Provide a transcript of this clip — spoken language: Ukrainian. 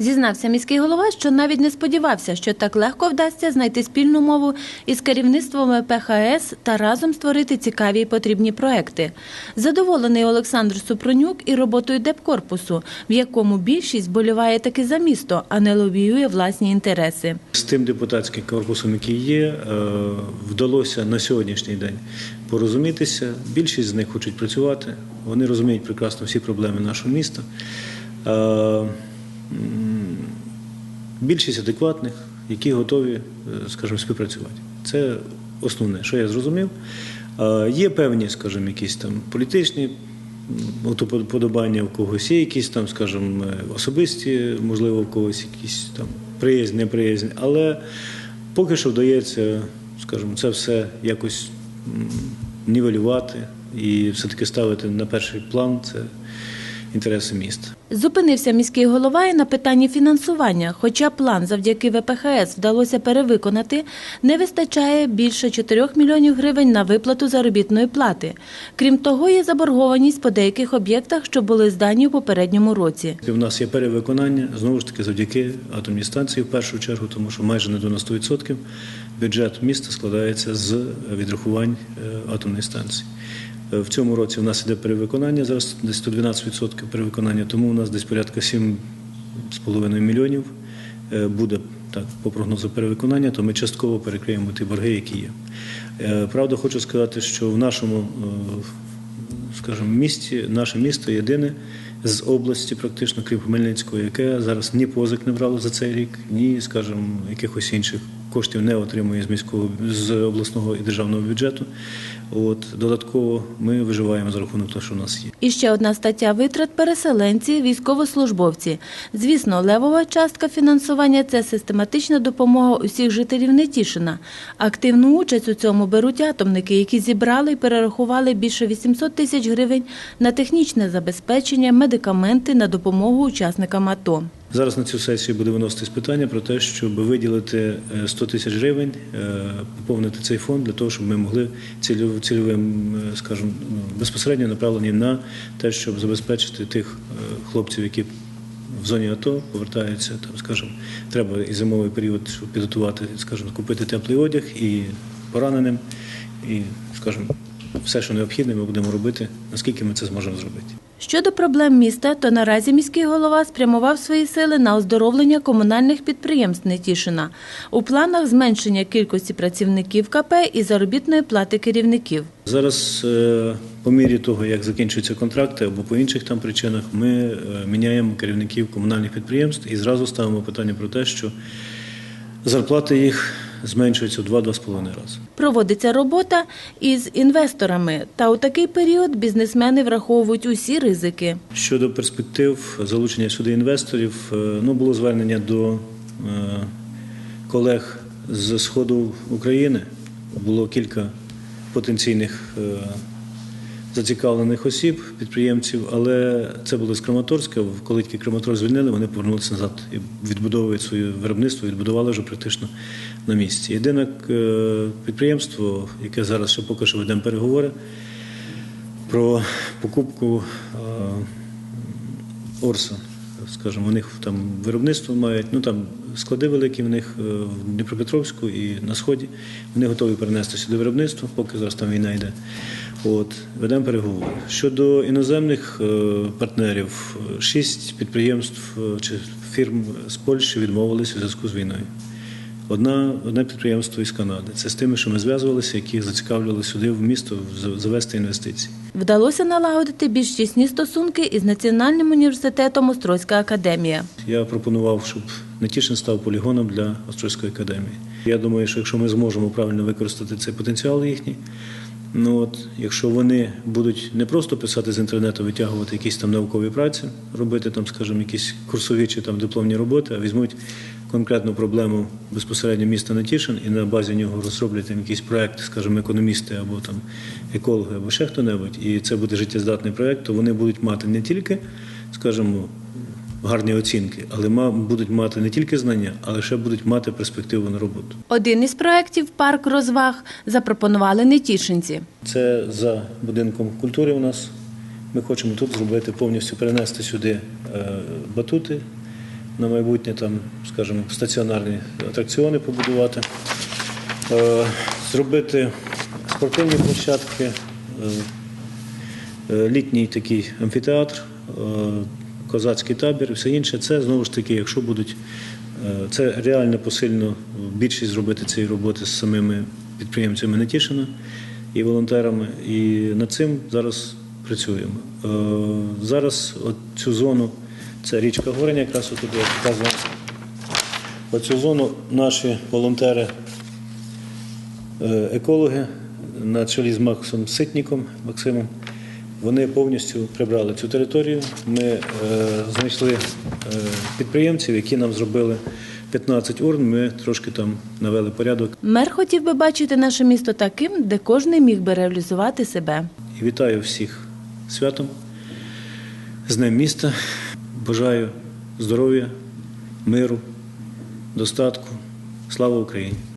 Зізнався міський голова, що навіть не сподівався, що так легко вдасться знайти спільну мову із керівництвом ПХС та разом створити цікаві і потрібні проекти. Задоволений Олександр Супронюк і роботою депкорпусу, в якому більшість боліває таки за місто, а не лобіює власні інтереси. З тим депутатським корпусом, який є, е, вдалося на сьогоднішній день порозумітися. Більшість з них хочуть працювати. Вони розуміють прекрасно всі проблеми нашого міста. Більшість адекватних, які готові, е, скажімо, співпрацювати. Це основне, що я зрозумів. Є певні, скажімо, якісь там політичні уподобання в когось, є якісь там, скажімо, е, особисті, можливо, в когось якісь там приязнь, неприязнь, але поки що вдається, скажімо, це все якось нівелювати і все-таки ставити на перший план це інтереси міста. Зупинився міський голова і на питанні фінансування. Хоча план завдяки ВПХС вдалося перевиконати, не вистачає більше 4 мільйонів гривень на виплату заробітної плати. Крім того, є заборгованість по деяких об'єктах, що були здані у попередньому році. У нас є перевиконання знову ж таки завдяки атомній станції в першу чергу, тому що майже не до 100% бюджет міста складається з відрахувань е, атомної станції. Е, В цьому році у нас іде перевиконання, зараз десь 112% перевиконання, тому у нас десь порядка 7,5 мільйонів е, буде так, по прогнозу перевиконання, то ми частково перекриємо ті борги, які є. Е, Правда, хочу сказати, що в нашому скажімо, місті, наше місто єдине з області, практично крім Хмельницького, яке зараз ні позик не брало за цей рік, ні, скажімо, якихось інших коштів не отримує з міського з обласного і державного бюджету. От додатково ми виживаємо за рахунок того, що в нас є. І ще одна стаття витрат переселенці, військовослужбовці. Звісно, левова частка фінансування це систематична допомога усіх жителів Нетішина. Активну участь у цьому беруть атомники, які зібрали і перерахували більше 800 тисяч гривень на технічне забезпечення, медикаменти на допомогу учасникам АТО. Зараз на цю сесію буде виноситись питання про те, щоб виділити е, 100 тисяч гривень, е, поповнити цей фонд для того, щоб ми могли цільовим, е, скажімо, ну, безпосередньо направлені на те, щоб забезпечити тих е, хлопців, які в зоні АТО повертаються, там, скажімо, треба і зимовий період, підготувати, скажімо, купити теплий одяг і пораненим, і, скажімо, все, що необхідне, ми будемо робити, наскільки ми це зможемо зробити. Щодо проблем міста, то наразі міський голова спрямував свої сили на оздоровлення комунальних підприємств Нетішина. У планах зменшення кількості працівників КП і заробітної плати керівників. Зараз, е, по мірі того, як закінчуються контракти або по інших там причинах, ми е, міняємо керівників комунальних підприємств і зразу ставимо питання про те, що зарплати їх зменшуються в 2-2,5 рази. Проводиться робота із інвесторами, та у такий період бізнесмени враховують усі ризики. Щодо перспектив залучення сюди інвесторів, е, ну було звернення до е, колег з сходу України. Було кілька потенційних е, зацікавлених осіб, підприємців, але це було з Краматорська. Коли тільки Краматорськ звільнили, вони повернулися назад і відбудовують своє виробництво, відбудували вже практично на місці. Єдине е, підприємство, яке зараз ще поки що ведемо переговори про покупку е, Орса. Скажімо, у них там виробництво мають, ну там склади великі в них е, в Дніпропетровську і на Сході. Вони готові перенести сюди виробництво, поки зараз там війна йде. От, ведемо переговори. Щодо іноземних е, партнерів, шість підприємств е, чи фірм з Польщі відмовились у зв'язку з війною. Одна, одне підприємство із Канади. Це з тими, що ми зв'язувалися, які зацікавлювали сюди в місто завести інвестиції. Вдалося налагодити більш тісні стосунки із Національним університетом Острозька академія. Я пропонував, щоб Нетішин став полігоном для Острозької академії. Я думаю, що якщо ми зможемо правильно використати цей потенціал їхній, ну от якщо вони будуть не просто писати з інтернету, витягувати якісь там наукові праці, робити там, скажімо, якісь курсові чи там дипломні роботи, а візьмуть конкретну проблему безпосередньо міста Нетішин і на базі нього розроблять там якийсь проект, скажімо, економісти або там екологи, або ще хто-небудь, і це буде життєздатний проект, то вони будуть мати не тільки, скажімо, гарні оцінки, але будуть мати не тільки знання, але ще будуть мати перспективу на роботу. Один із проєктів парк розваг запропонували нетішинці. Це за будинком культури у нас. Ми хочемо тут зробити повністю перенести сюди е, батути, на майбутнє там, скажімо, стаціонарні атракціони побудувати, Е, зробити спортивні площадки, е, е, літній такий амфітеатр, козацький табір і все інше. Це знову ж таки, якщо будуть це реально посильно більшість зробити цієї роботи з самими підприємцями Нетішина і волонтерами. І над цим зараз працюємо. Зараз от цю зону, це річка Гореня, якраз отут я показував. Оцю зону наші волонтери е, екологи на чолі з Максом Ситніком Максимом. Вони повністю прибрали цю територію. Ми е, знайшли е, підприємців, які нам зробили 15 урн. Ми трошки там навели порядок. Мер хотів би бачити наше місто таким, де кожен міг би реалізувати себе. І вітаю всіх святом, з Днем міста. Бажаю здоров'я, миру, достатку. Слава Україні!